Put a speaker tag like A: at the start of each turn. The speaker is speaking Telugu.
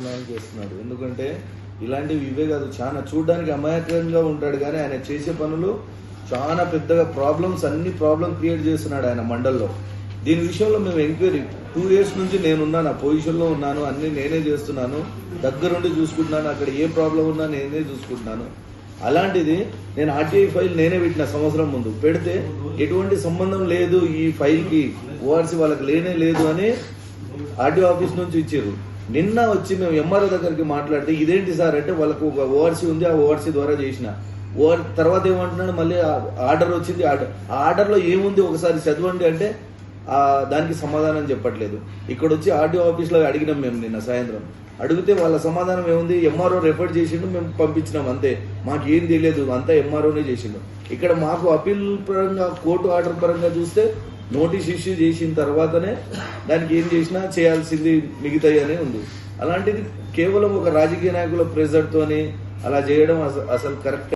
A: చేస్తున్నాను చేస్తున్నాడు. ఎందుకంటే ఇలాంటివి ఇవే కాదు చాలా చూడడానికి అమాయకంగా ఉంటాడు కానీ ఆయన చేసే పనులు చాలా పెద్దగా ప్రాబ్లమ్స్ అన్ని ప్రాబ్లం క్రియేట్ చేస్తున్నాడు ఆయన మండల్లో. దీని విషయంలో మేము ఎంక్వైరీ టూ ఇయర్స్ నుంచి నేనున్నాను ఆ పొజిషన్లో ఉన్నాను అన్ని నేనే చేస్తున్నాను. దగ్గరుండి చూసుకుంటున్నాను అక్కడ ఏ ప్రాబ్లం ఉన్నా నేనే చూసుకుంటున్నాను. అలాంటిది నేను ఆర్టీఐ ఫైల్ నేనే పెట్టిన సంవత్సరం ముందు. పెడితే ఎటువంటి సంబంధం లేదు ఈ ఫైల్కి ఓఆర్సీ వాళ్ళకి లేనే లేదు అని ఆర్టీఓ ఆఫీస్ నుంచి ఇచ్చారు నిన్న వచ్చి మేము ఎంఆర్ఓ దగ్గరికి మాట్లాడితే ఇదేంటి సార్? అంటే వాళ్ళకు ఒక ఓఆర్సీ ఉంది ఆ ఓఆర్సీ ద్వారా చేసిన. ఓఆర్ తర్వాత ఏమంటున్నాడు మళ్ళీ ఆర్డర్ వచ్చింది ఆర్డర్. ఆ ఆర్డర్లో ఏముంది ఒకసారి చదవండి అంటే ఆ దానికి సమాధానం చెప్పట్లేదు. ఇక్కడ వచ్చి ఆర్డీఓ ఆఫీస్లో అడిగినాం మేము నిన్న సాయంత్రం. అడిగితే వాళ్ళ సమాధానం ఏముంది? ఎంఆర్ఓ రెఫర్ చేసిండు మేము పంపించినాం అంతే. మాకు ఏం తెలియదు అంతా ఎంఆర్ఓనే చేసిండు. ఇక్కడ మాకు అపీల్ పరంగా కోర్టు ఆర్డర్ పరంగా చూస్తే నోటీస్ ఇష్యూ చేసిన తర్వాతనే దానికి ఏం చేసినా చేయాల్సింది మిగతాయి అనే ఉంది. అలాంటిది కేవలం ఒక రాజకీయ నాయకుల ప్రెజర్తోని అలా చేయడం అసలు కరెక్ట్